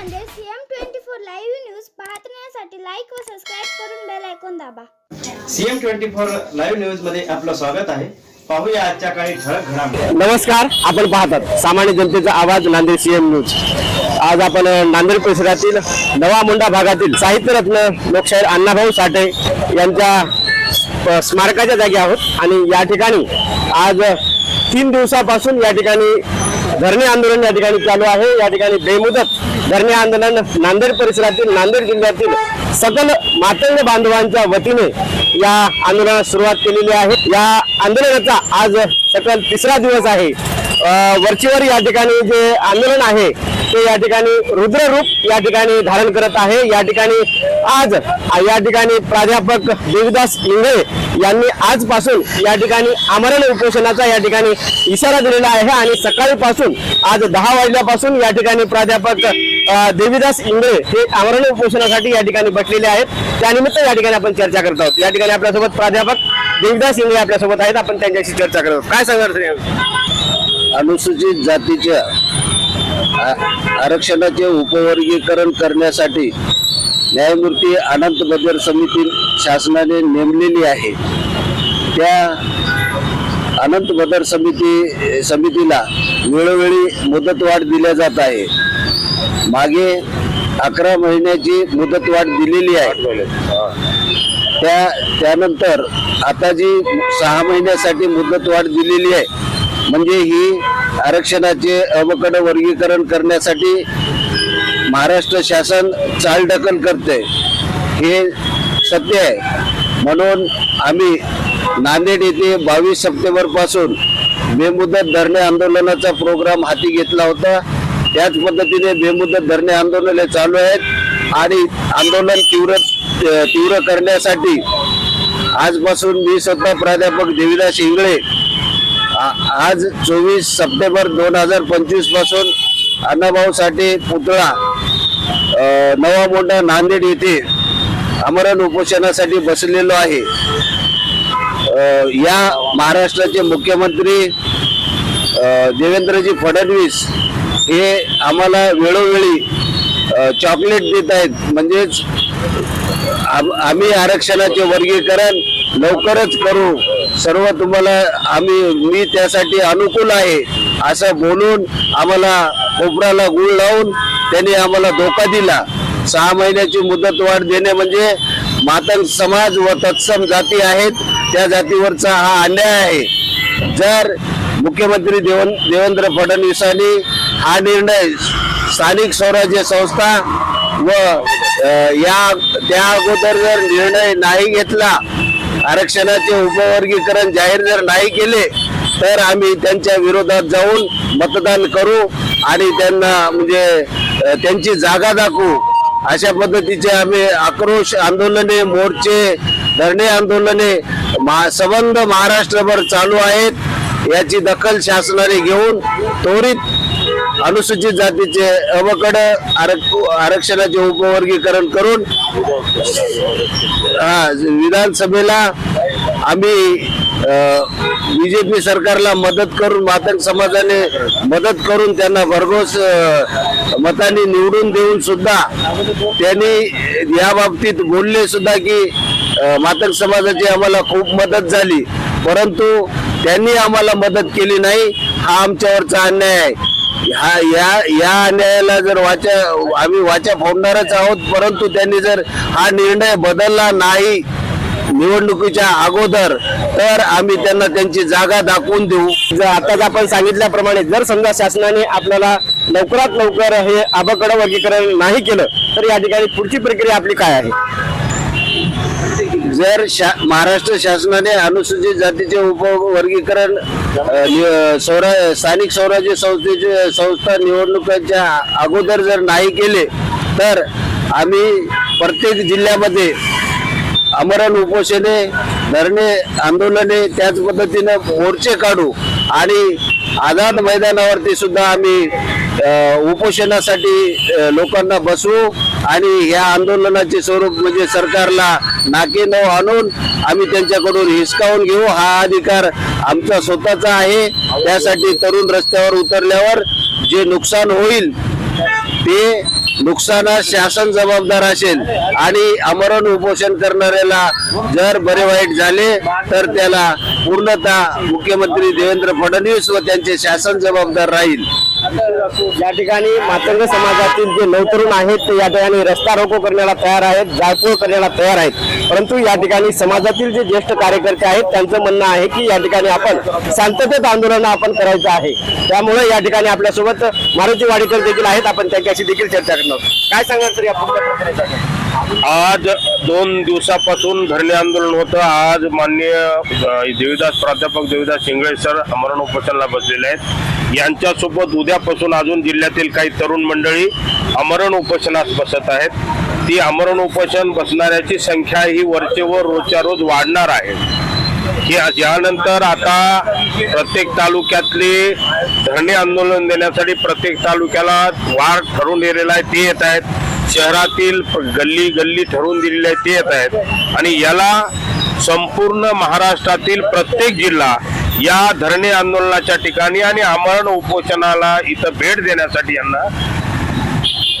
Nanded CM twenty four live news पाहण्यासाठी like व subscribe करून बेल ऐकून दाबा. सीएम ट्वेंटी फोर लाईव्ह न्यूजमध्ये आपलं स्वागत आहे. पाहूया आजच्या काही ठळक घडामोडी. नमस्कार आपण पाहतात सामान्य जनतेचा आवाज नांदेड सीएम न्यूज. आज आपण नांदेड परिसरातील नवा मुंडा भागातील साहित्यरत्न लोकशाहीर अण्णाभाऊ साठे यांच्या स्मारकाच्या जागी आहोत. आणि या ठिकाणी आज तीन दिवसापासून या ठिकाणी धरणे आंदोलन या ठिकाणी चालू आहे. या ठिकाणी बेमुदत धरणे आंदोलन नांदेड परिसरातील नांदेड जिल्ह्यातील सकल मातंग बांधवांच्या वतीने या आंदोलनास सुरुवात केलेली आहे. या आंदोलनाचा आज सकल तिसरा दिवस आहे. वरचीवर या ठिकाणी जे आंदोलन आहे ते या ठिकाणी रुद्ररूप या ठिकाणी धारण करत आहे या ठिकाणी आज या ठिकाणी प्राध्यापक देवदास इंगळे यांनी आजपासून या ठिकाणी आमरण उपोषणाचा या ठिकाणी इशारा दिलेला आहे आणि सकाळीपासून आज दहा वाजल्यापासून या ठिकाणी प्राध्यापक देवीदास इंगळे हे आमरण उपोषणासाठी या ठिकाणी बसलेले आहेत त्यानिमित्त या ठिकाणी आपण चर्चा करत आहोत या ठिकाणी आपल्यासोबत प्राध्यापक देवीदास इंगळे आपल्यासोबत आहेत आपण त्यांच्याशी चर्चा करत आहोत काय सांगणार अनुसूचित जातीच्या आ- आरक्षणाचे उपवर्गीकरण करण्यासाठी न्यायमूर्ती अनंत बदर समिती शासनाने नेमलेली आहे. त्या अनंत बदर समिती समितीला वेळोवेळी मुदतवाढ दिल्या जात आहे. मागे अकरा महिन्याची मुदतवाढ दिलेली आहे. त्या त्यानंतर आता जी सहा महिन्यासाठी मुदतवाढ दिलेली आहे म्हणजे ही आरक्षणाचे अवकड वर्गीकरण करण्यासाठी महाराष्ट्र शासन चालढकल करते. हे सत्य आहे. म्हणून आम्ही नांदेड येथे बावीस सप्टेंबरपासून बेमुदत धरणे आंदोलनाचा प्रोग्राम हाती घेतला होता. त्याच पद्धतीने बेमुदत धरणे आंदोलने चालू आहेत आणि आंदोलन तीव्र तीव्र करण्यासाठी आजपासून मी स्वतः प्राध्यापक देविदास इंगळे आज चोवीस सप्टेंबर दोन हजार पंचवीसपासून अण्णाभाऊ साठे पुतळा नवा मोठा नांदेड येथे आमरण उपोषणासाठी बसलेलो आहे. या महाराष्ट्राचे मुख्यमंत्री देवेंद्रजी फडणवीस हे आम्हाला वेळोवेळी चॉकलेट देत आहेत. म्हणजेच आम- आम्ही आरक्षणाचे वर्गीकरण लवकरच करू. सर्व तुम्हाला आम्ही मी त्यासाठी अनुकूल आहे असं बोलून आम्हाला कोपराला गुळ लावून त्यांनी आम्हाला धोका दिला. सहा महिन्याची मुदतवाढ देणे म्हणजे मातंग समाज व तत्सम जाती आहेत त्या जातीवरचा हा अन्याय आहे. जर मुख्यमंत्री देवन देवेंद्र फडणवीसांनी हा निर्णय स्थानिक स्वराज्य संस्था व या त्या अगोदर जर निर्णय नाही घेतला आरक्षणाचे उपवर्गीकरण जाहीर जर नाही केले तर आम्ही त्यांच्या विरोधात जाऊन मतदान करू आणि त्यांना म्हणजे त्यांची जागा दाखवू. अशा पद्धतीचे आम्ही आक्रोश आंदोलने मोर्चे धरणे आंदोलने महा संबंध महाराष्ट्रभर चालू आहेत. याची दखल शासनाने घेऊन त्वरित अनुसूचित जातीचे अवकड आरक्षणाचे उपवर्गीकरण करून हा विधानसभेला आम्ही बीजेपी सरकारला मदत करून मातंग समाजाने मदत करून त्यांना भरघोस मताने मतांनी निवडून देऊन सुद्धा त्यांनी या बाबतीत बोलले सुद्धा की मातंग समाजाची आम्हाला खूप मदत झाली. परंतु त्यांनी आम्हाला मदत केली नाही. हा आमच्यावरचा अन्याय आहे. हा या या अन्यायाला जर वाचा आम्ही वाचा फोडणारच आहोत परंतु त्यांनी जर हा निर्णय बदलला नाही निवडणुकीच्या अगोदर तर आम्ही त्यांना त्यांची जागा दाखवून देऊ. जर आताच आपण सांगितल्याप्रमाणे जर समजा शासनाने आपल्याला लवकरात लवकर हे आबकडं वर्गीकरण नाही केलं तर या ठिकाणी पुढची प्रक्रिया आपली काय आहे? जर शा महाराष्ट्र शासनाने अनुसूचित जातीचे उपवर्गीकरण स्वरा स्थानिक स्वराज्य संस्थेचे संस्था निवडणुकांच्या अगोदर जर नाही केले तर आम्ही प्रत्येक जिल्ह्यामध्ये आमरण उपोषणे धरणे आंदोलने त्याच पद्धतीनं मोर्चे काढू आणि आझाद मैदानावरती सुद्धा आम्ही उपोषणासाठी लोकांना बसवू आणि या आंदोलनाचे स्वरूप म्हणजे सरकारला नाके न आणून आम्ही त्यांच्याकडून हिसकावून घेऊ. हा अधिकार आमचा स्वतःचा आहे. त्यासाठी तरुण रस्त्यावर उतरल्यावर जे नुकसान होईल ते नुकसानात शासन जबाबदार असेल आणि आमरण उपोषण करणाऱ्याला जर बरे वाईट झाले तर त्याला पूर्णतः मुख्यमंत्री देवेंद्र फडणवीस व त्यांचे शासन जबाबदार राहील. या ठिकाणी मातंग समाजातील जे नवतरुण आहेत ते या ठिकाणी रस्ता रोको करण्याला तयार आहेत जाळपोळ करण्याला तयार आहेत. परंतु या ठिकाणी समाजातील जे ज्येष्ठ कार्यकर्ते आहेत त्यांचं म्हणणं आहे की या ठिकाणी आपण शांततेत आंदोलन आपण करायचं आहे. त्यामुळे या ठिकाणी आपल्यासोबत मारुती वाडेकर देखील आहेत आपण त्यांच्याशी देखील चर्चा करणार काय सांगाल सर आज दोन दिवसापासून धरणे आंदोलन होतं. आज माननीय देवीदास प्राध्यापक देवीदास शिंगळे सर अमरण उपोषणाला बसलेले आहेत. यांच्यासोबत उद्यापासून अजून जिल्ह्यातील काही तरुण मंडळी अमरण उपोषणास बसत आहेत. ती आमरण उपोषण बसणाऱ्याची संख्या ही वरचे वर रोजच्या रोज वाढणार आहे. की यानंतर आता प्रत्येक तालुक्यातले धरणे आंदोलन देण्यासाठी प्रत्येक तालुक्याला वार ठरवून दिलेला आहे ते येत आहेत. शहरातील प- गल्ली गल्ली ठरवून दिलेले आहे ते येत आहेत. आणि याला संपूर्ण महाराष्ट्रातील प्रत्येक जिल्हा या धरणे आंदोलनाच्या ठिकाणी आणि आमरण उपोषणाला इथं भेट देण्यासाठी यांना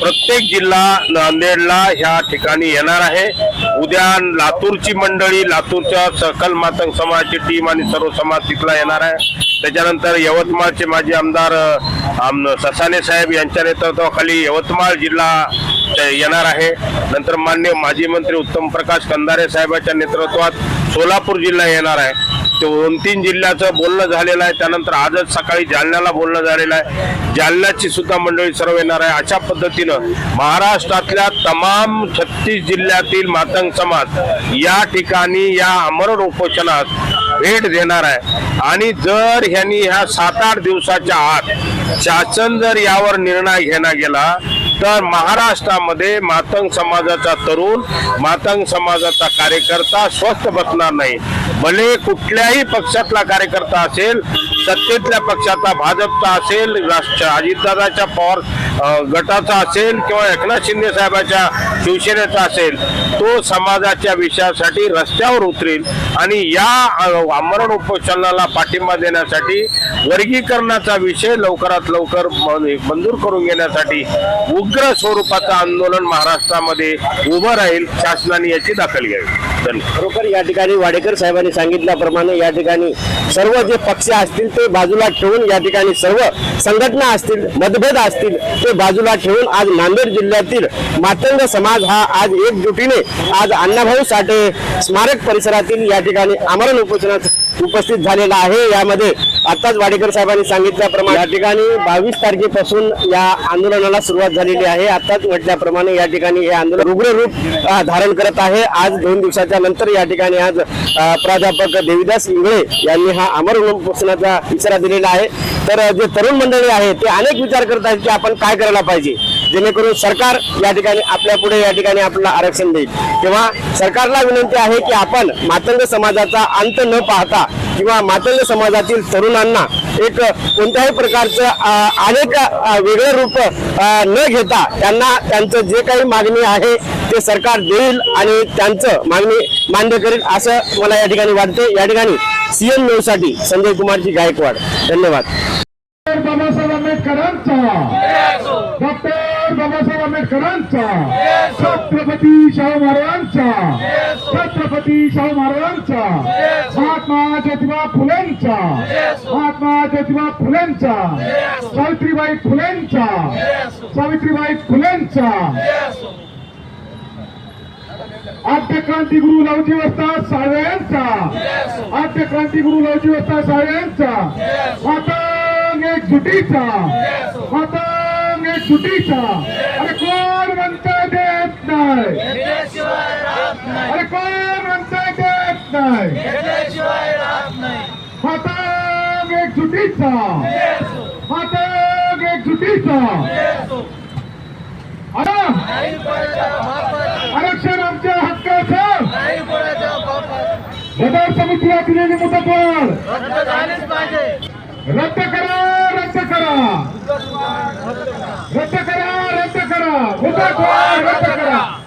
प्रत्येक जिल्हा नांदेडला ह्या ठिकाणी येणार आहे. उद्या लातूरची मंडळी लातूरच्या सकल मातंग समाजाची टीम आणि सर्व समाज तिथला येणार आहे. त्याच्यानंतर यवतमाळचे माजी आमदार आम ससाने साहेब यांच्या नेतृत्वाखाली यवतमाळ जिल्हा येणार आहे. नंतर मान्य माजी मंत्री उत्तम प्रकाश कंदारे साहेबांच्या नेतृत्वात सोलापूर जिल्हा येणार आहे. दोन तीन जिल्ह्याचं बोलणं झालेलं आहे. त्यानंतर आजच सकाळी जालन्याला बोलणं झालेलं आहे. जालन्याची सुद्धा मंडळी सर्व येणार आहे. अशा पद्धतीनं महाराष्ट्रातल्या तमाम छत्तीस जिल्ह्यातील मातंग समाज या ठिकाणी या अमरण उपोषणात भेट देणार आहे. आणि जर ह्यांनी ह्या सात आठ दिवसाच्या आत शासन जर यावर निर्णय घेण्यात गेला तर महाराष्ट्रामध्ये मातंग समाजाचा तरुण मातंग समाजाचा कार्यकर्ता स्वस्थ बसणार नाही. भले कुठल्याही पक्षातला कार्यकर्ता असेल सत्तेतल्या पक्षाचा भाजपचा असेल राष्ट्र अजितदादाच्या पवार गटाचा असेल किंवा एकनाथ शिंदे साहेबाच्या शिवसेनेचा असेल तो समाजाच्या विषयासाठी रस्त्यावर उतरेल आणि या आमरण उपोषणाला पाठिंबा देण्यासाठी वर्गीकरणाचा विषय लवकरात लवकर म- मंजूर करून घेण्यासाठी उग्र स्वरूपाचं आंदोलन महाराष्ट्रामध्ये उभं राहील शासनाने याची दखल घ्यावी. धन्यवाद खरोखर या ठिकाणी वाडेकर साहेबांनी सांगितल्याप्रमाणे या ठिकाणी सर्व जे पक्ष असतील ते बाजूला ठेवून या ठिकाणी सर्व संघटना असतील मतभेद असतील ते बाजूला ठेवून आज नांदेड जिल्ह्यातील मातंग समाज हा आज एकजुटीने आज अण्णाभाऊ साठे स्मारक परिसरातील या ठिकाणी आमरण उपोषणात उपस्थित झालेला आहे. यामध्ये आताच वाडेकर साहेबांनी सांगितल्याप्रमाणे या ठिकाणी बावीस तारखेपासून या आंदोलनाला सुरुवात झालेली आहे. आताच म्हटल्याप्रमाणे या ठिकाणी हे आंदोलन उग्र रूप धारण करत आहे. आज दोन दिवसाच्या नंतर या ठिकाणी आज प्राध्यापक देविदास इंगळे यांनी हा अमर उपोषणाचा इशारा दिलेला आहे. तर जे तरुण मंडळी आहे ते अनेक विचार करत आहेत की आपण काय करायला पाहिजे? जेणेकरून सरकार या ठिकाणी आपल्या पुढे या ठिकाणी आपल्याला आरक्षण देईल. तेव्हा सरकारला विनंती आहे की आपण मातंग समाजाचा अंत न पाहता किंवा मातंग समाजातील तरुणांना एक कोणत्याही प्रकारचं अनेक वेगळं रूप न घेता त्यांना त्यांचं जे काही मागणी आहे ते सरकार देईल आणि त्यांचं मागणी मान्य करेल असं मला या ठिकाणी वाटते या ठिकाणी सीएम न्यूजसाठी संजय कुमारजी गायकवाड. धन्यवाद. डॉक्टर बाबासाहेब आंबेडकरांचा छत्रपती शाहू महाराजांचा छत्रपती शाहू महाराजांचा महात्मा ज्योतिबा फुलेंचा महात्मा ज्योतिबा फुलेंचा सावित्रीबाई फुलेंचा सावित्रीबाई फुलेंचा आद्य क्रांतिगुरु लवजी वस्ताद साळवे यांचा आद्य क्रांतिगुरु लवजी वस्ताद साळवे यांचा मातंग एक सुटीचा मातंग एक सुटीचा अरे कोण म्हणताय देत नाही. अरे कोण म्हणताय देत नाही. हाताग एक सुटीचा हाताग एक सुटीचा अरे आरक्षण आमच्या हक्काचं. गदार समितीला दिलेली मुदतवाढ. रद्द करा रद्द करा. रद्द करा रद्द करा हुतात्मा रद्द करा